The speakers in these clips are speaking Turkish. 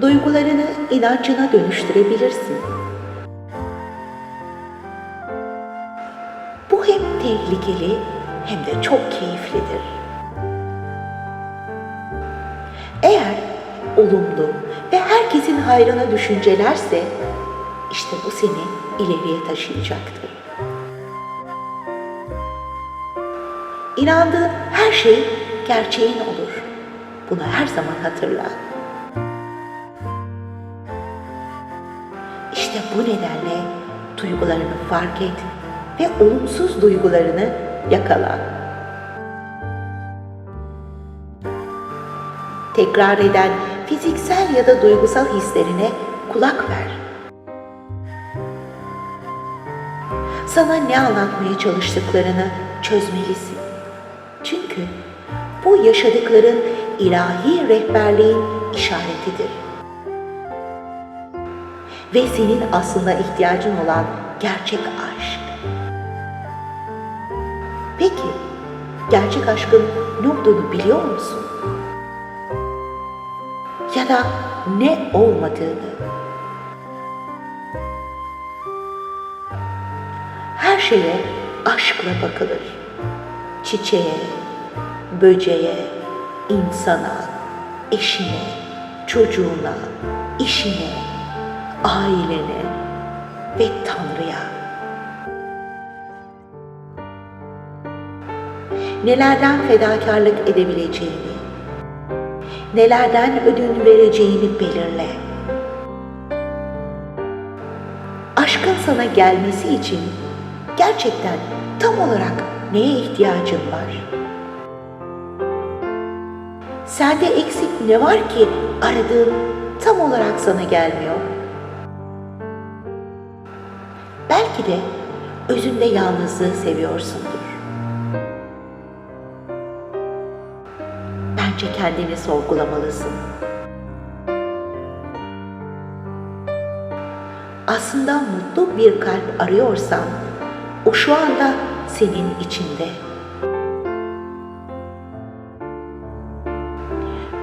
Duygularını inancına dönüştürebilirsin. Bu hem tehlikeli hem de çok keyiflidir. Eğer olumlu ve herkesin hayrına düşüncelerse işte bu seni ileriye taşıyacaktır. İnandığın her şey gerçeğin olur. Bunu her zaman hatırla. İşte bu nedenle duygularını fark et ve olumsuz duygularını yakala. Tekrar eden fiziksel ya da duygusal hislerine kulak ver. Sana ne anlatmaya çalıştıklarını çözmelisin. Çünkü bu yaşadıkların ilahi rehberliğin işaretidir ve senin aslında ihtiyacın olan gerçek aşk. Peki, gerçek aşkın ne olduğunu biliyor musun? Da ne olmadığını? Her şeye aşkla bakılır. Çiçeğe, böceğe, insana, eşine, çocuğuna, işine, ailene ve Tanrı'ya. Nelerden fedakarlık edebileceğini, nelerden ödün vereceğini belirle. Aşkın sana gelmesi için gerçekten tam olarak neye ihtiyacın var? Sende eksik ne var ki aradığın tam olarak sana gelmiyor? Belki de özünde yalnızlığı seviyorsundur. Bence kendini sorgulamalısın. Aslında mutlu bir kalp arıyorsan, o şu anda senin içinde.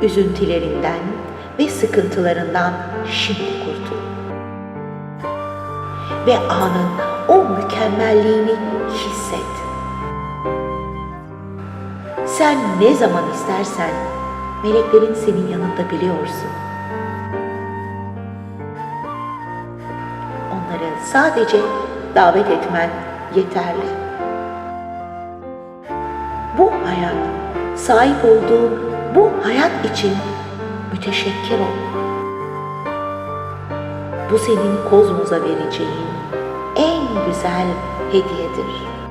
Üzüntülerinden ve sıkıntılarından şimdi kurtul ve anın o mükemmelliğini hisset. Sen ne zaman istersen meleklerin senin yanında biliyorsun. Onları sadece davet etmen yeterli. Bu hayat, sahip olduğun bu hayat için müteşekkir ol. Bu senin kozmosa vereceğin en güzel hediyedir.